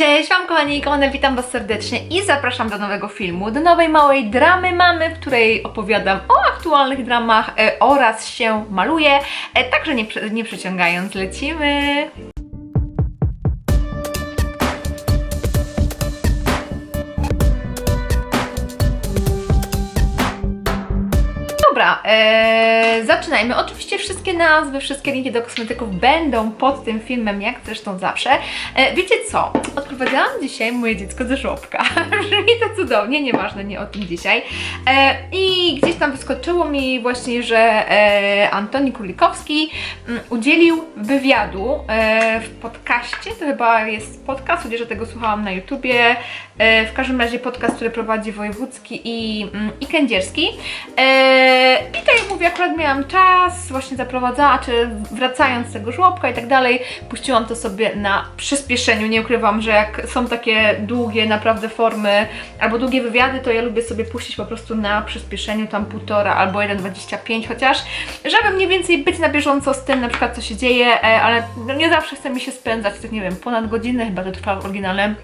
Cześć Wam kochani i kochane, witam Was serdecznie i zapraszam do nowego filmu, do nowej małej dramy mamy, w której opowiadam o aktualnych dramach e, oraz się maluję, e, także nie, nie przeciągając, lecimy! E, zaczynajmy. Oczywiście wszystkie nazwy, wszystkie linki do kosmetyków będą pod tym filmem, jak zresztą zawsze. E, wiecie co? Odprowadzałam dzisiaj moje dziecko ze żłobka. Brzmi to cudownie, nieważne, nie o tym dzisiaj. E, I gdzieś tam wyskoczyło mi właśnie, że e, Antoni Królikowski mm, udzielił wywiadu e, w podcaście. To chyba jest podcast, chociaż tego słuchałam na YouTubie. E, w każdym razie podcast, który prowadzi Wojewódzki i, mm, i Kędzierski. E, I tak jak mówię, akurat miałam czas, właśnie zaprowadzała, czy wracając z tego żłobka i tak dalej, puściłam to sobie na przyspieszeniu. Nie ukrywam, że jak są takie długie naprawdę formy albo długie wywiady, to ja lubię sobie puścić po prostu na przyspieszeniu tam półtora albo 1,25 chociaż, żeby mniej więcej być na bieżąco z tym na przykład co się dzieje, e, ale no nie zawsze chce mi się spędzać, tak nie wiem, ponad godzinę chyba to trwa w oryginale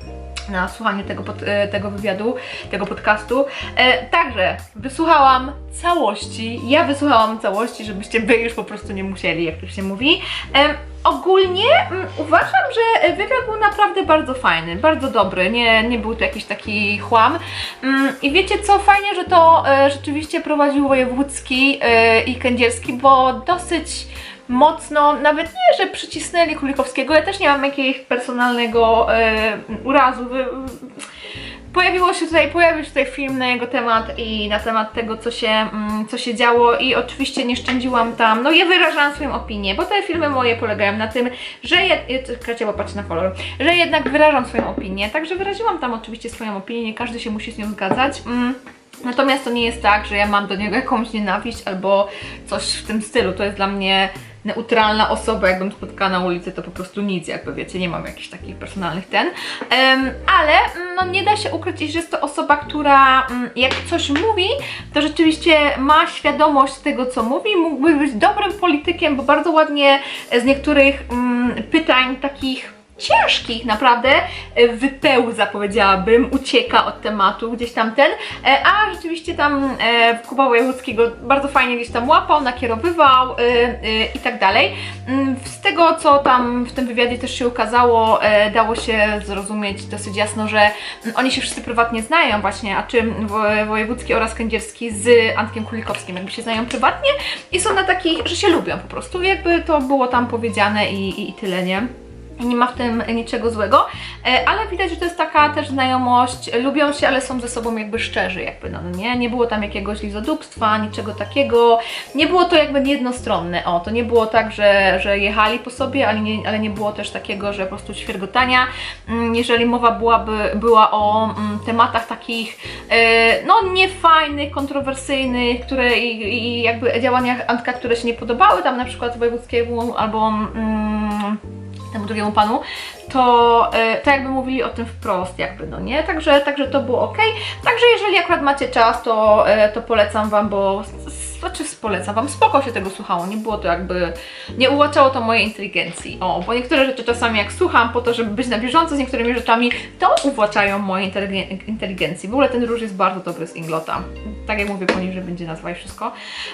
na słuchanie tego, pod, e, tego wywiadu, tego podcastu. E, także wysłuchałam całości, ja wysłuchałam całości, żebyście wy już po prostu nie musieli, jak to się mówi. E, ogólnie mm, uważam, że wywiad był naprawdę bardzo fajny, bardzo dobry, nie, nie był to jakiś taki chłam. Mm, I wiecie co, fajnie, że to e, rzeczywiście prowadził Wojewódzki e, i Kędzierski, bo dosyć mocno, nawet nie, że przycisnęli Kulikowskiego, ja też nie mam jakiegoś personalnego e, urazu. Pojawiło się tutaj, pojawił się tutaj film na jego temat i na temat tego, co się, mm, co się działo i oczywiście nie szczędziłam tam, no ja wyrażałam swoją opinię, bo te filmy moje polegają na tym, że je, kracie łapać na kolor, że jednak wyrażam swoją opinię, także wyraziłam tam oczywiście swoją opinię, nie każdy się musi z nią zgadzać. Mm. Natomiast to nie jest tak, że ja mam do niego jakąś nienawiść albo coś w tym stylu. To jest dla mnie neutralna osoba, jakbym spotkała na ulicy, to po prostu nic, jakby wiecie, nie mam jakichś takich personalnych ten. Em, ale mm, no, nie da się ukryć, że jest to osoba, która mm, jak coś mówi, to rzeczywiście ma świadomość tego, co mówi. Mógłby być dobrym politykiem, bo bardzo ładnie z niektórych mm, pytań takich ciężkich naprawdę e, wypełza, powiedziałabym, ucieka od tematu gdzieś tam ten, e, a rzeczywiście tam e, Kuba Wojewódzkiego bardzo fajnie gdzieś tam łapał, nakierowywał i tak dalej. Mm, Z tego, co tam w tym wywiadzie też się ukazało, dało się zrozumieć dosyć jasno, że oni się wszyscy prywatnie znają właśnie, a czym Wo- Wojewódzki oraz Kędzierski z Antkiem Kulikowskim jakby się znają prywatnie i są na takich, że się lubią po prostu, jakby to było tam powiedziane i, i, i tyle, nie? Nie ma w tym niczego złego, e, ale widać, że to jest taka też znajomość, lubią się, ale są ze sobą jakby szczerzy, jakby no nie, nie było tam jakiegoś lizodupstwa, niczego takiego, nie było to jakby jednostronne, o, to nie było tak, że, że jechali po sobie, ale nie, ale nie było też takiego, że po prostu świergotania, Mm, jeżeli mowa byłaby, była o mm, tematach takich, e, no niefajnych, kontrowersyjnych, które i, i jakby działaniach Antka, które się nie podobały, tam na przykład wojewódzkiemu albo mm, temu drugiemu panu, to, e, to jakby mówili o tym wprost, jakby, no nie? Także, także to było ok. Także jeżeli akurat macie czas, to, e, to polecam Wam, bo znaczy polecam Wam, spoko się tego słuchało, nie było to jakby, nie ułaczało to mojej inteligencji, o, bo niektóre rzeczy czasami jak słucham po to, żeby być na bieżąco z niektórymi rzeczami, to uwłaczają mojej inteligen- inteligencji. W ogóle ten róż jest bardzo dobry z Inglota, tak jak mówię, poniżej będzie nazwa i wszystko.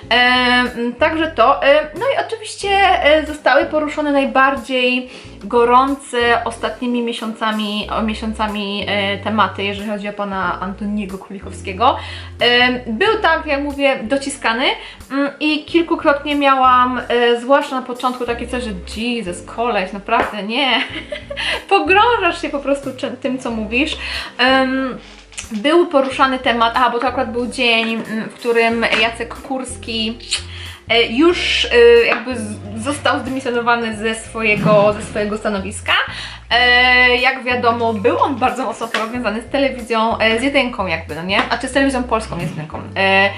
Em, także to, em, no i oczywiście e, zostały poruszone najbardziej gorące ostatnimi miesiącami, miesiącami e, tematy, jeżeli chodzi o pana Antoniego Kulichowskiego. Em, Był tak, jak mówię, dociskany mm, i kilkukrotnie miałam, e, zwłaszcza na początku, takie coś, że Jesus, koleś, naprawdę nie. Pogrążasz się po prostu tym, co mówisz. Był poruszany temat, aha, bo to akurat był dzień, mm, w którym Jacek Kurski e, już e, jakby został zdymisjonowany ze swojego, ze swojego stanowiska. E, Jak wiadomo, był on bardzo mocno powiązany z telewizją, e, z jedynką jakby, no nie? A czy z telewizją polską, nie z jedynką. E,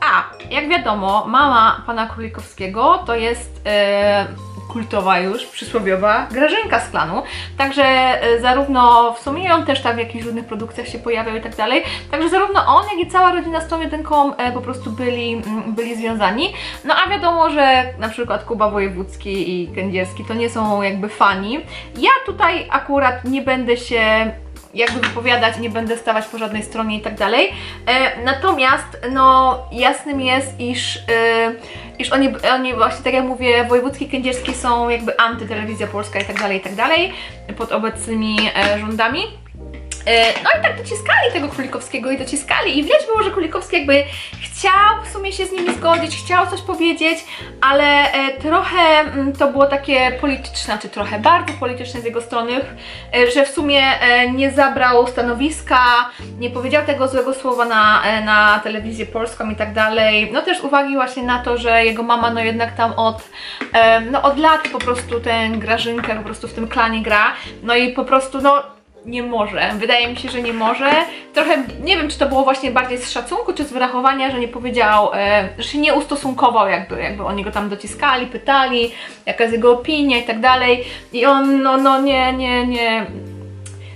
A, jak wiadomo, mama pana Królikowskiego to jest e, kultowa już, przysłowiowa Grażynka z klanu. Także e, zarówno w sumie on też tam w jakichś różnych produkcjach się pojawiał i tak dalej. Także zarówno on, jak i cała rodzina z tą jedynką e, po prostu byli, mm, byli związani. No a wiadomo, że na przykład Kuba Wojewódzki i Kędzierski to nie są jakby fani. Ja tutaj akurat nie będę się jakby wypowiadać, nie będę stawać po żadnej stronie i tak dalej. E, natomiast, no, jasnym jest, iż, e, iż oni, oni właśnie, tak jak mówię, wojewódzki kędzierski są jakby antytelewizja polska i tak dalej, i tak dalej, pod obecnymi e, rządami. E, No i tak dociskali tego Królikowskiego i dociskali i widać było, że Królikowski jakby chciał w sumie się z nimi zgodzić, chciał coś powiedzieć, ale e, trochę mm, to było takie polityczne, znaczy trochę bardzo polityczne z jego strony, e, że w sumie nie zabrał stanowiska, nie powiedział tego złego słowa na, na telewizję polską i tak dalej. No też uwagi właśnie na to, że jego mama no jednak tam od, no od lat po prostu tę Grażynkę po prostu w tym klanie gra, no i po prostu no nie może. Wydaje mi się, że nie może. Trochę nie wiem, czy to było właśnie bardziej z szacunku, czy z wyrachowania, że nie powiedział, e, że się nie ustosunkował, jakby, jakby oni go tam dociskali, pytali, jaka jest jego opinia i tak dalej. I on, no, no nie, nie, nie.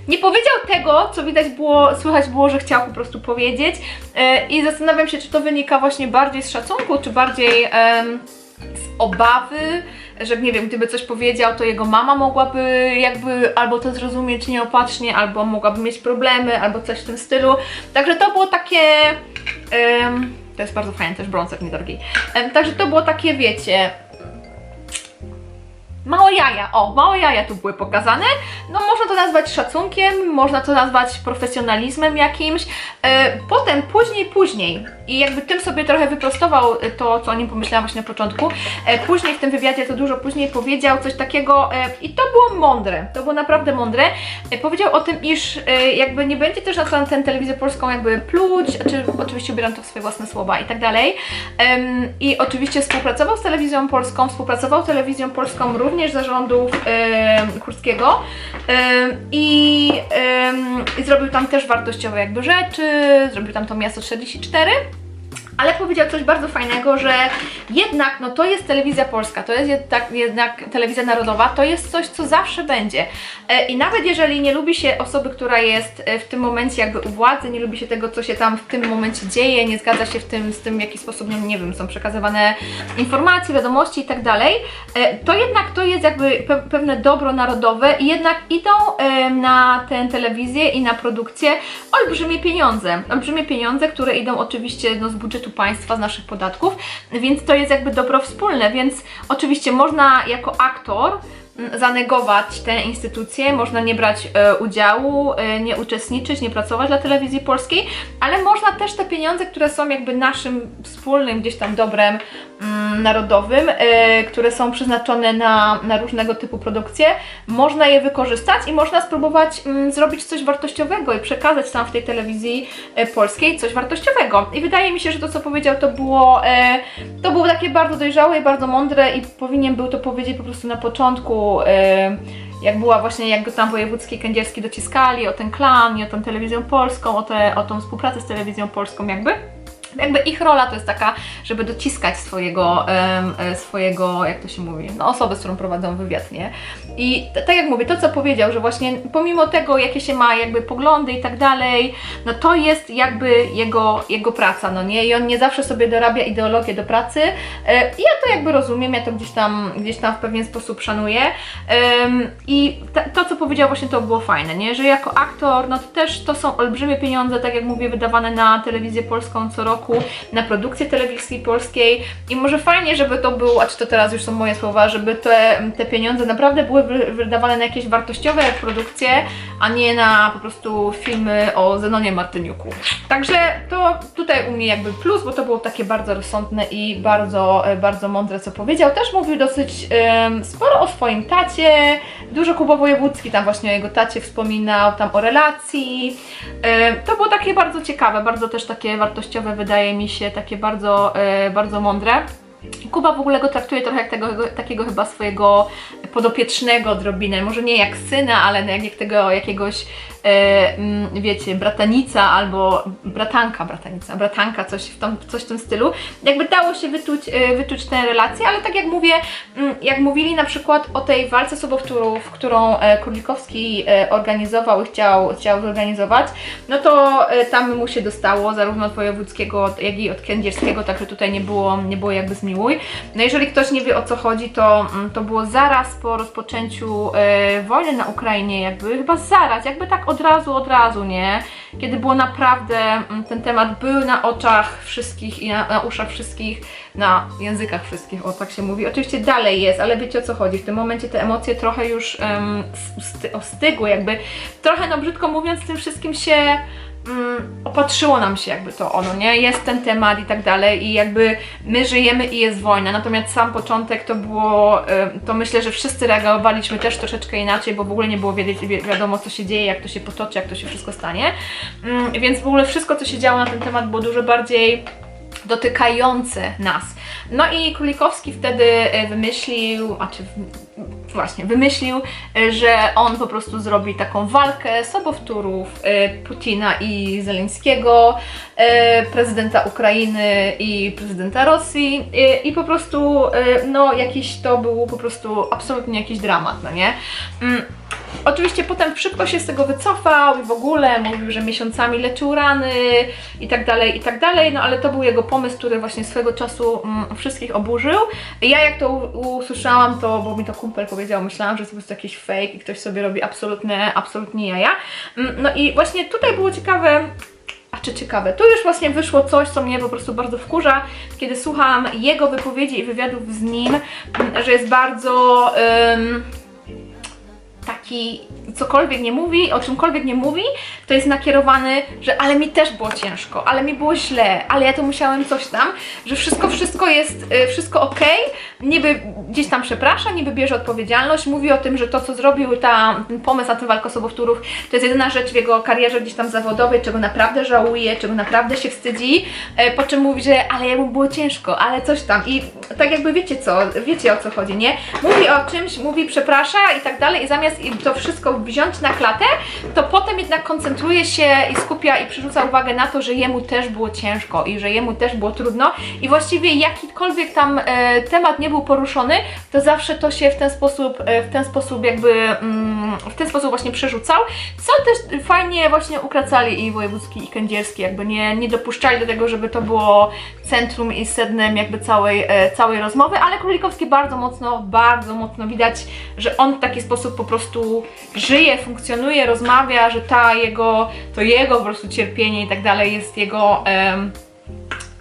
Nie powiedział tego, co widać było, słychać było, że chciał po prostu powiedzieć. E, I zastanawiam się, czy to wynika właśnie bardziej z szacunku, czy bardziej em, z obawy, że nie wiem, gdyby coś powiedział, to jego mama mogłaby jakby albo to zrozumieć nieopatrznie, albo mogłaby mieć problemy, albo coś w tym stylu. Także to było takie. em, to jest bardzo fajne, też brązek niedrogi. Em, także to było takie, wiecie. Małe jaja, o, małe jaja tu były pokazane. No można to nazwać szacunkiem, można to nazwać profesjonalizmem jakimś. E, potem, później, później i jakby tym sobie trochę wyprostował e, to, co o nim pomyślałam właśnie na początku. E, później w tym wywiadzie, to dużo później powiedział coś takiego e, i to było mądre, to było naprawdę mądre. Powiedział o tym, iż jakby nie będzie też na tę telewizję polską jakby pluć, czy oczywiście ubieram to w swoje własne słowa i tak dalej. I oczywiście współpracował z telewizją polską, współpracował z telewizją polską również zarządów Kurskiego i, i zrobił tam też wartościowe jakby rzeczy, zrobił tam to miasto 44 ale powiedział coś bardzo fajnego, że jednak no to jest telewizja polska, to jest jednak, jednak telewizja narodowa, to jest coś, co zawsze będzie. E, I nawet jeżeli nie lubi się osoby, która jest e, w tym momencie jakby u władzy, nie lubi się tego, co się tam w tym momencie dzieje, nie zgadza się w tym, z tym, w jaki sposób, no, nie wiem, są przekazywane informacje, wiadomości i tak dalej, e, to jednak to jest jakby pe pewne dobro narodowe i jednak idą na tę telewizję i na produkcję olbrzymie pieniądze. Olbrzymie pieniądze, które idą oczywiście no, z budżetu państwa, z naszych podatków, więc to jest jakby dobro wspólne, więc oczywiście można jako aktor zanegować te instytucje, można nie brać e, udziału, e, nie uczestniczyć, nie pracować dla telewizji polskiej, ale można też te pieniądze, które są jakby naszym wspólnym gdzieś tam dobrem mm, narodowym, e, które są przeznaczone na, na różnego typu produkcje, można je wykorzystać i można spróbować mm, zrobić coś wartościowego i przekazać tam w tej telewizji e, polskiej coś wartościowego. I wydaje mi się, że to co powiedział to było, e, to było takie bardzo dojrzałe i bardzo mądre i powinien był to powiedzieć po prostu na początku e, jak była właśnie, jak go tam wojewódzki kędzierski dociskali o ten klan i o tą telewizją polską, o, te, o tą współpracę z telewizją polską jakby. Jakby ich rola to jest taka, żeby dociskać swojego, e, swojego, jak to się mówi, no osobę, z którą prowadzą wywiad, nie? I tak jak mówię, to co powiedział, że właśnie pomimo tego, jakie się ma jakby poglądy i tak dalej, no to jest jakby jego, jego praca, no nie? I on nie zawsze sobie dorabia ideologię do pracy. E, ja to jakby rozumiem, ja to gdzieś tam, gdzieś tam w pewien sposób szanuję. Em, I to, co powiedział właśnie, to było fajne, nie? Że jako aktor, no to też to są olbrzymie pieniądze, tak jak mówię, wydawane na telewizję polską co roku, na produkcję telewizji polskiej i może fajnie, żeby to było, a czy to teraz już są moje słowa, żeby te, te pieniądze naprawdę były wydawane na jakieś wartościowe produkcje, a nie na po prostu filmy o Zenonie Martyniuku. Także to tutaj u mnie jakby plus, bo to było takie bardzo rozsądne i bardzo, e, bardzo mądre, co powiedział. Też mówił dosyć em, sporo o swoim tacie, dużo Kuba Wojewódzki tam właśnie o jego tacie wspominał, tam o relacji. E, To było takie bardzo ciekawe, bardzo też takie wartościowe, wydaje mi się, takie bardzo, e, bardzo mądre. Kuba w ogóle go traktuje trochę jak tego, takiego chyba swojego podopiecznego odrobinę, może nie jak syna, ale jak, jak tego jakiegoś, wiecie, bratanica albo bratanka, bratanica, bratanka, coś w, tam, coś w tym stylu. Jakby dało się wyczuć, e, wyczuć tę relację, ale tak jak mówię, mm, jak mówili na przykład o tej walce sobowtórów, którą e, Królikowski e, organizował i chciał, chciał zorganizować, no to e, tam mu się dostało zarówno od wojewódzkiego, jak i od kędzierskiego, także tutaj nie było, nie było jakby zmiłuj. No jeżeli ktoś nie wie o co chodzi, to, mm, to było zaraz po rozpoczęciu e, wojny na Ukrainie, jakby chyba zaraz, jakby tak od razu, od razu, nie? Kiedy było naprawdę, mm, ten temat był na oczach wszystkich i na, na uszach wszystkich, na językach wszystkich, o tak się mówi. Oczywiście dalej jest, ale wiecie o co chodzi. W tym momencie te emocje trochę już um, ostygły, jakby trochę, no brzydko mówiąc, tym wszystkim się mm, opatrzyło nam się jakby to ono, nie? Jest ten temat i tak dalej i jakby my żyjemy i jest wojna, natomiast sam początek to było, to myślę, że wszyscy reagowaliśmy też troszeczkę inaczej, bo w ogóle nie było wiedzieć, wi wiadomo co się dzieje, jak to się potoczy, jak to się wszystko stanie, mm, więc w ogóle wszystko co się działo na ten temat było dużo bardziej dotykające nas. No i Królikowski wtedy e, wymyślił, a czy właśnie wymyślił, e, że on po prostu zrobi taką walkę sobowtórów e, Putina i Zeleńskiego, e, prezydenta Ukrainy i prezydenta Rosji e, i po prostu no jakiś to był po prostu absolutnie jakiś dramat, no nie? Mm. Oczywiście potem szybko się z tego wycofał i w ogóle mówił, że miesiącami leczył rany i tak dalej, i tak dalej, no ale to był jego pomysł, który właśnie swego czasu mm, wszystkich oburzył. Ja jak to usłyszałam, to, bo mi to kumpel powiedział, myślałam, że to po jakiś fake i ktoś sobie robi absolutne, absolutnie jaja. Mm, No i właśnie tutaj było ciekawe, a czy ciekawe, tu już właśnie wyszło coś, co mnie po prostu bardzo wkurza, kiedy słucham jego wypowiedzi i wywiadów z nim, mm, że jest bardzo... taki cokolwiek nie mówi, o czymkolwiek nie mówi, to jest nakierowany, że ale mi też było ciężko, ale mi było źle, ale ja to musiałem coś tam, że wszystko, wszystko jest, y, wszystko ok, niby gdzieś tam przeprasza, niby bierze odpowiedzialność, mówi o tym, że to co zrobił, ta, ten pomysł na tę walkę sobowtórów, to jest jedyna rzecz w jego karierze gdzieś tam zawodowej, czego naprawdę żałuje, czego naprawdę się wstydzi, e, po czym mówi, że ale jemu było ciężko, ale coś tam. I tak jakby wiecie co, wiecie o co chodzi, nie? Mówi o czymś, mówi przeprasza i tak dalej i zamiast i to wszystko wziąć na klatę, to potem jednak koncentruje się i skupia i przerzuca uwagę na to, że jemu też było ciężko i że jemu też było trudno. I właściwie jakikolwiek tam e, temat nie był poruszony, to zawsze to się w ten sposób, e, w ten sposób jakby, mm, w ten sposób właśnie przerzucał, co też fajnie właśnie ukracali i wojewódzki i kędzierski, jakby nie, nie dopuszczali do tego, żeby to było centrum i sednem jakby całej, e, całej rozmowy, ale Królikowski bardzo mocno, bardzo mocno widać, że on w taki sposób po prostu żyje, funkcjonuje, rozmawia, że ta jego, to jego po prostu cierpienie i tak dalej jest jego em,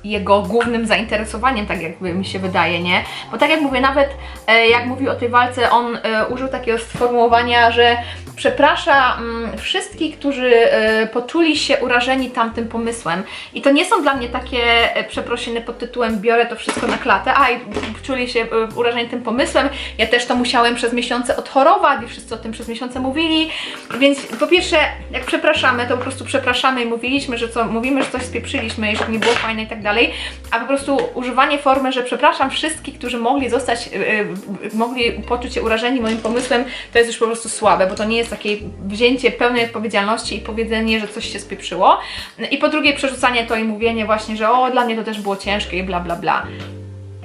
jego głównym zainteresowaniem, tak jakby mi się wydaje, nie? Bo tak jak mówię, nawet e, jak mówił o tej walce, on e, użył takiego sformułowania, że przeprasza mm, wszystkich, którzy e, poczuli się urażeni tamtym pomysłem. I to nie są dla mnie takie e, przeprosiny pod tytułem biorę to wszystko na klatę, a i czuli się e, urażeni tym pomysłem. Ja też to musiałem przez miesiące odchorować i wszyscy o tym przez miesiące mówili. Więc po pierwsze, jak przepraszamy, to po prostu przepraszamy i mówiliśmy, że co, mówimy, że coś spieprzyliśmy i że nie było fajne i tak dalej, a po prostu używanie formy, że przepraszam wszystkich, którzy mogli zostać, mogli poczuć się urażeni moim pomysłem, to jest już po prostu słabe, bo to nie jest takie wzięcie pełnej odpowiedzialności i powiedzenie, że coś się spieprzyło. I po drugie przerzucanie to i mówienie właśnie, że o, dla mnie to też było ciężkie i bla bla bla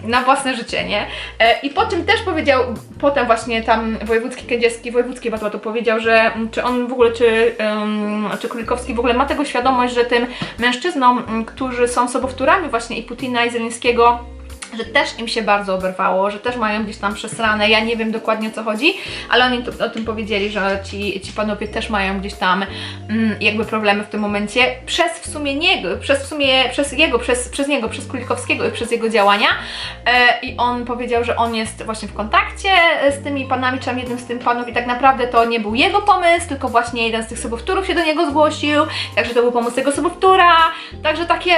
na własne życie, nie? E, I po czym też powiedział, potem właśnie tam wojewódzki kędzierski, wojewódzki chyba to powiedział, że czy on w ogóle, czy, um, czy Królikowski w ogóle ma tego świadomość, że tym mężczyznom, którzy są sobowtórami właśnie i Putina i Zeleńskiego, że też im się bardzo oberwało, że też mają gdzieś tam przesrane, ja nie wiem dokładnie o co chodzi, ale oni to, o tym powiedzieli, że ci, ci panowie też mają gdzieś tam mm, jakby problemy w tym momencie, przez w sumie niego, przez w sumie, przez jego, przez, przez niego, przez Kulikowskiego i przez jego działania e, i on powiedział, że on jest właśnie w kontakcie z tymi panami, czy tam jednym z tych panów i tak naprawdę to nie był jego pomysł, tylko właśnie jeden z tych sobowtórów się do niego zgłosił, także to był pomysł tego sobowtóra, także takie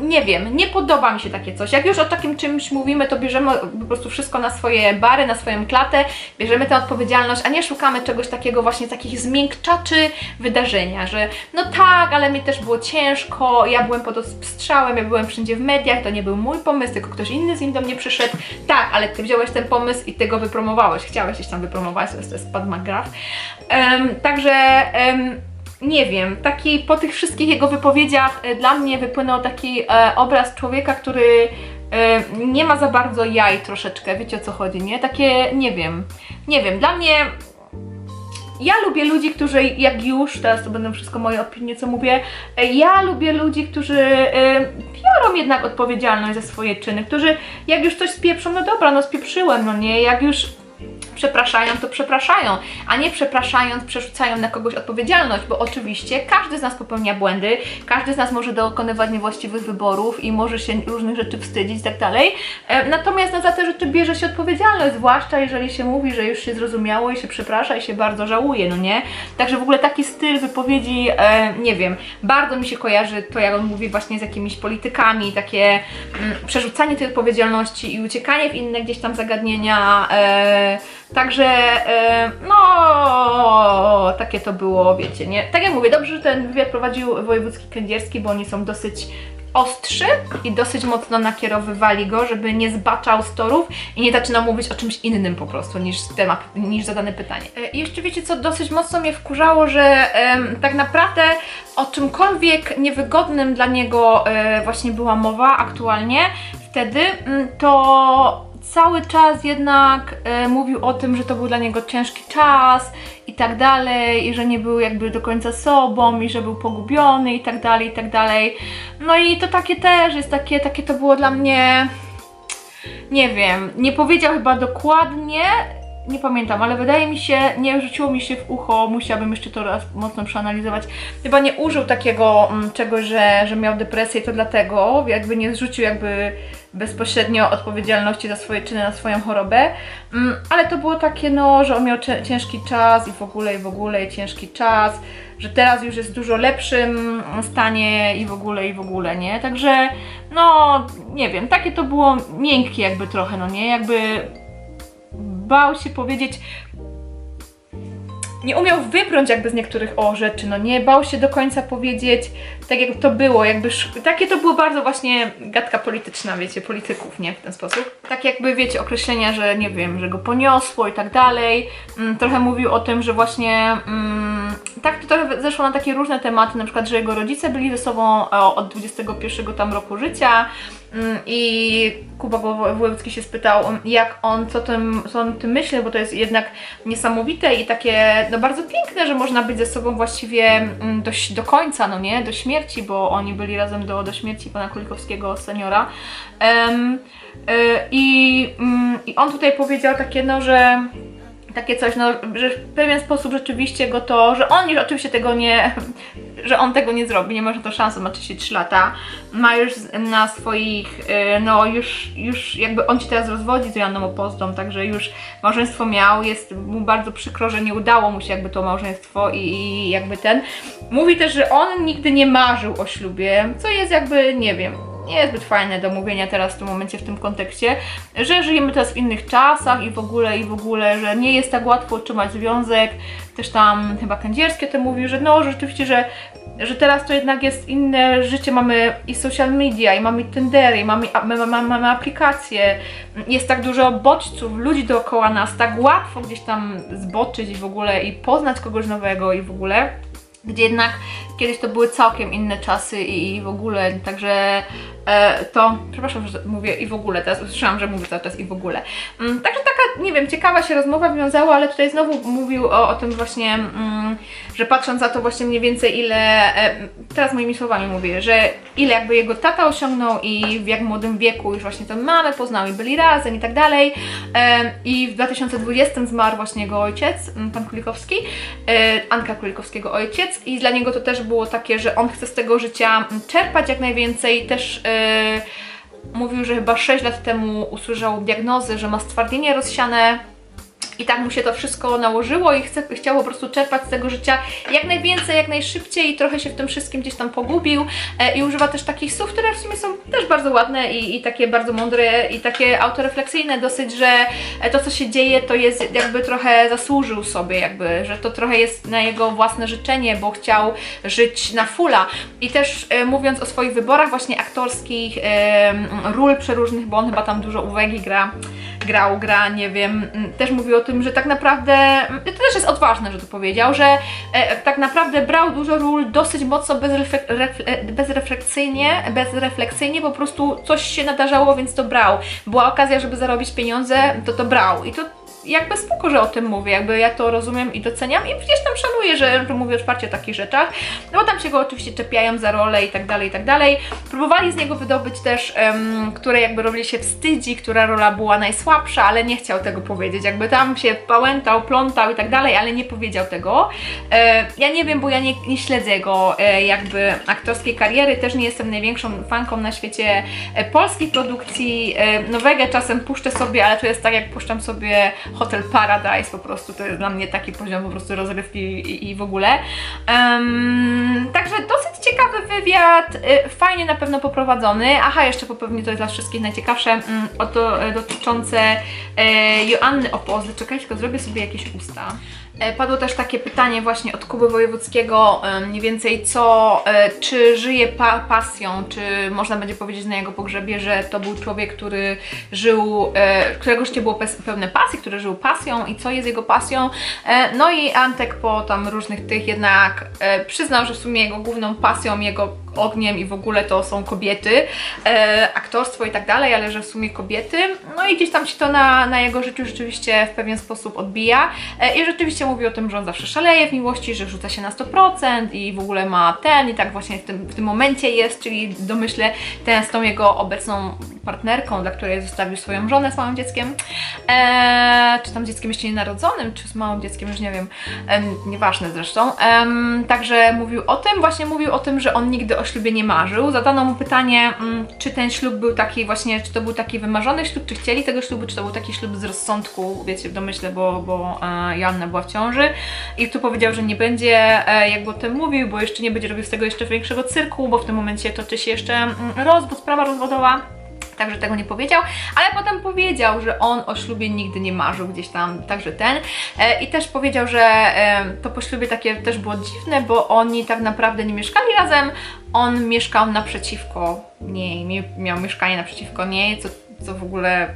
nie wiem, nie podoba mi się takie coś. Jak już o takim czymś mówimy, to bierzemy po prostu wszystko na swoje bary, na swoją klatę, bierzemy tę odpowiedzialność, a nie szukamy czegoś takiego właśnie, takich zmiękczaczy wydarzenia, że no tak, ale mi też było ciężko, ja byłem pod strzałem, ja byłem wszędzie w mediach, to nie był mój pomysł, tylko ktoś inny z nim do mnie przyszedł. Tak, ale ty wziąłeś ten pomysł i ty go wypromowałeś, chciałeś gdzieś tam wypromować, to jest, to jest. Em, także em, nie wiem, taki po tych wszystkich jego wypowiedziach e, dla mnie wypłynął taki e, obraz człowieka, który e, nie ma za bardzo jaj troszeczkę, wiecie o co chodzi, nie? Takie, nie wiem, nie wiem, dla mnie ja lubię ludzi, którzy jak już, teraz to będą wszystko moje opinie, co mówię, e, ja lubię ludzi, którzy e, biorą jednak odpowiedzialność za swoje czyny, którzy jak już coś spieprzą, no dobra, no spieprzyłem, no nie, jak już przepraszają, to przepraszają, a nie przepraszając, przerzucają na kogoś odpowiedzialność, bo oczywiście każdy z nas popełnia błędy, każdy z nas może dokonywać niewłaściwych wyborów i może się różnych rzeczy wstydzić i tak dalej. E, Natomiast no, za te rzeczy bierze się odpowiedzialność, zwłaszcza jeżeli się mówi, że już się zrozumiało i się przeprasza i się bardzo żałuje, no nie? Także w ogóle taki styl wypowiedzi, e, nie wiem, bardzo mi się kojarzy to, jak on mówi właśnie z jakimiś politykami, takie mm, przerzucanie tej odpowiedzialności i uciekanie w inne gdzieś tam zagadnienia. E, Także, e, no, takie to było, wiecie, nie? Tak jak mówię, dobrze, że ten wywiad prowadził wojewódzki kędzierski, bo oni są dosyć ostrzy i dosyć mocno nakierowywali go, żeby nie zbaczał z torów i nie zaczynał mówić o czymś innym po prostu niż temat, niż zadane pytanie. E, I jeszcze wiecie co, dosyć mocno mnie wkurzało, że tak naprawdę o czymkolwiek niewygodnym dla niego e, właśnie była mowa aktualnie wtedy, mm, to cały czas jednak e, mówił o tym, że to był dla niego ciężki czas i tak dalej, i że nie był jakby do końca sobą, i że był pogubiony i tak dalej, i tak dalej. No i to takie też jest takie, takie to było dla mnie, nie wiem, nie powiedział chyba dokładnie, nie pamiętam, ale wydaje mi się, nie rzuciło mi się w ucho, musiałabym jeszcze to raz mocno przeanalizować. Chyba nie użył takiego mm, czegoś, że, że miał depresję, to dlatego, jakby nie zrzucił jakby bezpośrednio odpowiedzialności za swoje czyny na swoją chorobę, Mm, ale to było takie, no, że on miał ciężki czas i w ogóle, i w ogóle, i ciężki czas, że teraz już jest w dużo lepszym stanie i w ogóle, i w ogóle, nie? Także, no, nie wiem, takie to było miękkie jakby trochę, no nie? Jakby bał się powiedzieć, nie umiał wybrnąć jakby z niektórych o rzeczy, no nie, bał się do końca powiedzieć tak jak to było, jakby takie to było bardzo właśnie gadka polityczna, wiecie, polityków, nie, w ten sposób. Tak jakby, wiecie, określenia, że nie wiem, że go poniosło i tak dalej. Mm, trochę mówił o tym, że właśnie mm, tak to trochę zeszło na takie różne tematy, na przykład, że jego rodzice byli ze sobą e, od 21 tam roku życia, I Kuba Wo- Wojewódzki się spytał, jak on, co, tym, co on tym myśli, bo to jest jednak niesamowite i takie, no bardzo piękne, że można być ze sobą właściwie mm, do, do końca, no nie, do śmierci, bo oni byli razem do, do śmierci pana Kulikowskiego, seniora. Em, y, i, mm, I on tutaj powiedział takie, no, że takie coś, no, że w pewien sposób rzeczywiście go to, że on już oczywiście tego nie, że on tego nie zrobi, nie ma na to szansy, ma 33 lata, ma już na swoich, y, no już, już jakby on się teraz rozwodzi z Joanną Opozdą, także już małżeństwo miał, jest mu bardzo przykro, że nie udało mu się jakby to małżeństwo i, i jakby ten. Mówi też, że on nigdy nie marzył o ślubie, co jest jakby, nie wiem, nie jest zbyt fajne do mówienia teraz w tym momencie, w tym kontekście, że żyjemy teraz w innych czasach i w ogóle, i w ogóle, że nie jest tak łatwo utrzymać związek. Też tam chyba Kędzierskie to mówił, że no, że rzeczywiście, że, że teraz to jednak jest inne życie, mamy i social media, i mamy Tindery, i mamy, mamy, mamy aplikacje, jest tak dużo bodźców, ludzi dookoła nas, tak łatwo gdzieś tam zboczyć i w ogóle, i poznać kogoś nowego i w ogóle gdzie jednak kiedyś to były całkiem inne czasy i, i w ogóle, także e, to, przepraszam, że mówię i w ogóle, teraz usłyszałam, że mówię cały czas i w ogóle. Mm, także taka, nie wiem, ciekawa się rozmowa wiązała, ale tutaj znowu mówił o, o tym właśnie, mm, że patrząc za to właśnie mniej więcej ile, e, teraz moimi słowami mówię, że ile jakby jego tata osiągnął i w jak młodym wieku już właśnie tę mamę poznał i byli razem i tak dalej. E, I w 2020 zmarł właśnie jego ojciec, mm, pan Kulikowski, e, Anka Kulikowskiego ojciec i dla niego to też było takie, że on chce z tego życia czerpać jak najwięcej, też e, mówił, że chyba 6 lat temu usłyszał diagnozy, że ma stwardnienie rozsiane I tak mu się to wszystko nałożyło i chce, chciał po prostu czerpać z tego życia jak najwięcej, jak najszybciej i trochę się w tym wszystkim gdzieś tam pogubił e, i używa też takich słów, które w sumie są też bardzo ładne i, i takie bardzo mądre i takie autorefleksyjne dosyć, że e, to co się dzieje to jest jakby trochę zasłużył sobie jakby, że to trochę jest na jego własne życzenie, bo chciał żyć na fulla i też e, mówiąc o swoich wyborach właśnie aktorskich, e, ról przeróżnych, bo on chyba tam dużo uwagi gra, grał, gra, nie wiem, też mówił o tym, że tak naprawdę, to też jest odważne, że to powiedział, że e, tak naprawdę brał dużo ról dosyć mocno bezreflek- refle- bezrefleksyjnie, bezrefleksyjnie, po prostu coś się nadarzało, więc to brał. Była okazja, żeby zarobić pieniądze, to to brał i to jakby spoko, że o tym mówię, jakby ja to rozumiem i doceniam i gdzieś tam szanuję, że, mówię otwarcie o takich rzeczach, no bo tam się go oczywiście czepiają za rolę i tak dalej, i tak dalej. Próbowali z niego wydobyć też, em, które jakby robili się wstydzi, która rola była najsłabsza, ale nie chciał tego powiedzieć, jakby tam się pałętał, plątał i tak dalej, ale nie powiedział tego. E, ja nie wiem, bo ja nie, nie śledzę jego e, jakby aktorskiej kariery, też nie jestem największą fanką na świecie e, polskiej produkcji, e, nowego czasem puszczę sobie, ale to jest tak jak puszczam sobie Hotel Paradise po prostu, to jest dla mnie taki poziom po prostu rozrywki i, i w ogóle. Em, także dosyć ciekawy wywiad, y, fajnie na pewno poprowadzony. Aha, jeszcze pewnie to jest dla wszystkich najciekawsze, mm, oto e, dotyczące e, Joanny Opozly. Czekajcie, tylko zrobię sobie jakieś usta. E, Padło też takie pytanie właśnie od Kuby Wojewódzkiego, mniej więcej co, e, czy żyje pa pasją, czy można będzie powiedzieć na jego pogrzebie, że to był człowiek, który żył, którego życie było pełne pasji, który żył pasją i co jest jego pasją. E, No i Antek po tam różnych tych jednak e, przyznał, że w sumie jego główną pasją, jego ogniem i w ogóle to są kobiety, e, aktorstwo i tak dalej, ale że w sumie kobiety. No i gdzieś tam się to na, na jego życiu rzeczywiście w pewien sposób odbija. E, I rzeczywiście mówi o tym, że on zawsze szaleje w miłości, że rzuca się na 100% i w ogóle ma ten i tak właśnie w tym, w tym momencie jest, czyli domyślę ten z tą jego obecną partnerką, dla której zostawił swoją żonę z małym dzieckiem. E, czy tam dzieckiem jeszcze nienarodzonym, czy z małym dzieckiem, już nie wiem. Em, nieważne zresztą. Em, także mówił o tym, właśnie mówił o tym, że on nigdy o ślubie nie marzył. Zadano mu pytanie, mm, czy ten ślub był taki właśnie, czy to był taki wymarzony ślub, czy chcieli tego ślubu, czy to był taki ślub z rozsądku, wiecie, w domyśle, bo, bo e, Joanna była w ciąży. I tu powiedział, że nie będzie e, jakby o tym mówił, bo jeszcze nie będzie robił z tego jeszcze większego cyrku, bo w tym momencie toczy się jeszcze mm, rozwód, sprawa rozwodowa. Także tego nie powiedział, ale potem powiedział, że on o ślubie nigdy nie marzył gdzieś tam, także ten. E, I też powiedział, że e, to po ślubie takie też było dziwne, bo oni tak naprawdę nie mieszkali razem. On mieszkał naprzeciwko niej, miał mieszkanie naprzeciwko niej, co, co w ogóle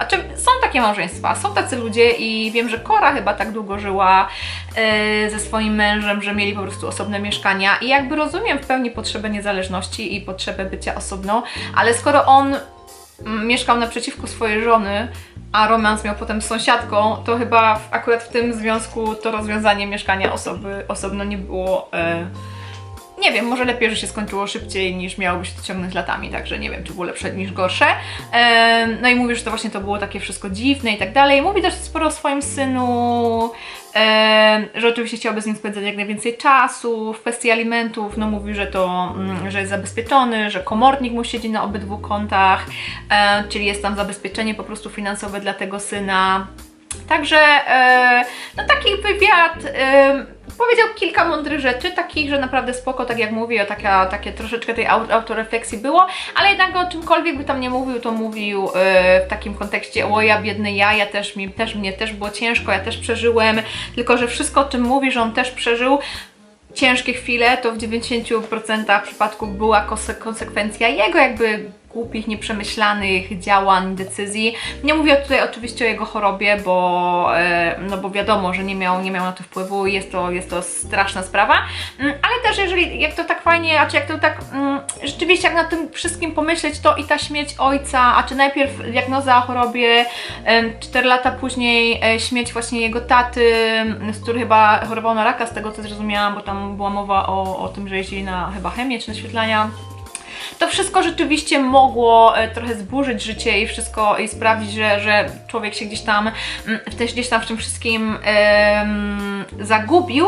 a czy są takie małżeństwa, są tacy ludzie i wiem, że Kora chyba tak długo żyła e, ze swoim mężem, że mieli po prostu osobne mieszkania i jakby rozumiem w pełni potrzebę niezależności i potrzebę bycia osobną, ale skoro on mm, mieszkał naprzeciwko swojej żony, a romans miał potem z sąsiadką, to chyba w, akurat w tym związku to rozwiązanie mieszkania osoby osobno nie było... E, nie wiem, może lepiej, że się skończyło szybciej niż miałoby się to ciągnąć latami, także nie wiem, czy było lepsze niż gorsze. No i mówi, że to właśnie to było takie wszystko dziwne i tak dalej. Mówi też sporo o swoim synu, że oczywiście chciałby z nim spędzać jak najwięcej czasu. W kwestii alimentów, no mówi, że to, mm, że jest zabezpieczony, że komornik mu siedzi na obydwu kontach, czyli jest tam zabezpieczenie po prostu finansowe dla tego syna. Także e, no taki wywiad powiedział kilka mądrych rzeczy, takich, że naprawdę spoko, tak jak mówię, taka, takie troszeczkę tej au- autorefleksji było, ale jednak o czymkolwiek by tam nie mówił, to mówił e, w takim kontekście o ja biedny ja, ja też, mi, też mnie też było ciężko, ja też przeżyłem, tylko że wszystko o czym mówi, że on też przeżył, ciężkie chwile, to w 90% przypadków była konse- konsekwencja jego jakby głupich, nieprzemyślanych działań, decyzji. Nie mówię tutaj oczywiście o jego chorobie, bo, e, no bo wiadomo, że nie miał, nie miał na to wpływu i jest to, jest to straszna sprawa, Mm, ale też jeżeli, jak to tak fajnie, a czy jak to tak mm, rzeczywiście jak na tym wszystkim pomyśleć, to i ta śmierć ojca, a czy najpierw diagnoza o chorobie, 4 lata później e, śmierć właśnie jego taty, z który chyba chorował na raka, z tego co zrozumiałam, bo tam była mowa o, o tym, że jeździli na chyba chemię czy naświetlania. To wszystko rzeczywiście mogło e, trochę zburzyć życie i wszystko i sprawić, że, że człowiek się gdzieś tam mm, też gdzieś tam w tym wszystkim zagubił.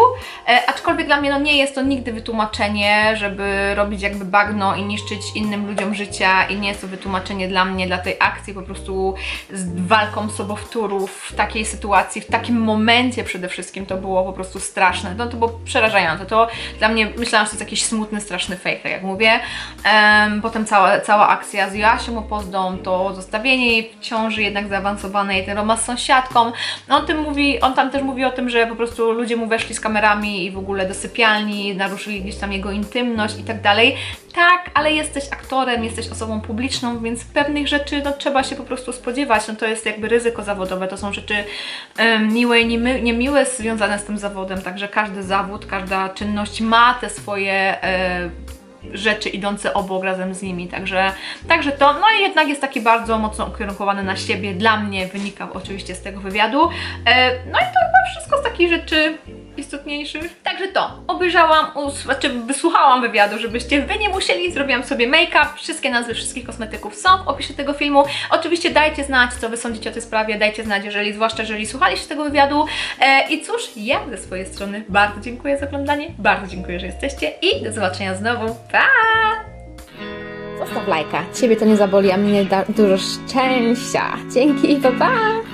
E, aczkolwiek dla mnie no, nie jest to nigdy wytłumaczenie, żeby robić jakby bagno i niszczyć innym ludziom życia i nie jest to wytłumaczenie dla mnie, dla tej akcji po prostu z walką sobowtórów w takiej sytuacji, w takim momencie przede wszystkim to było po prostu straszne. No to było przerażające. To dla mnie myślałam, że to jest jakiś smutny, straszny fake, tak jak mówię. Em, potem cała, cała akcja z Joasią Opozdą, to zostawienie jej w ciąży jednak zaawansowanej, ten romans z sąsiadką. No, on, tym mówi, on tam też mówi o tym, że po prostu ludzie mu weszli z kamerami i w ogóle do sypialni, naruszyli gdzieś tam jego intymność i tak dalej. Tak, ale jesteś aktorem, jesteś osobą publiczną, więc pewnych rzeczy no, trzeba się po prostu spodziewać. No, to jest jakby ryzyko zawodowe, to są rzeczy em, miłe i niemiłe związane z tym zawodem, także każdy zawód, każda czynność ma te swoje e, rzeczy idące obok razem z nimi, także, także to, no i jednak jest taki bardzo mocno ukierunkowany na siebie, dla mnie wynika oczywiście z tego wywiadu, e, no i to chyba wszystko z takich rzeczy istotniejszych. Także to, obejrzałam, znaczy wysłuchałam wywiadu, żebyście wy nie musieli, zrobiłam sobie make-up, wszystkie nazwy wszystkich kosmetyków są w opisie tego filmu. Oczywiście dajcie znać, co wy sądzicie o tej sprawie, dajcie znać, jeżeli, zwłaszcza jeżeli słuchaliście tego wywiadu. E, I cóż, ja ze swojej strony bardzo dziękuję za oglądanie, bardzo dziękuję, że jesteście i do zobaczenia znowu. Pa! Zostaw lajka. Ciebie to nie zaboli, a mnie da dużo szczęścia. Dzięki, pa pa!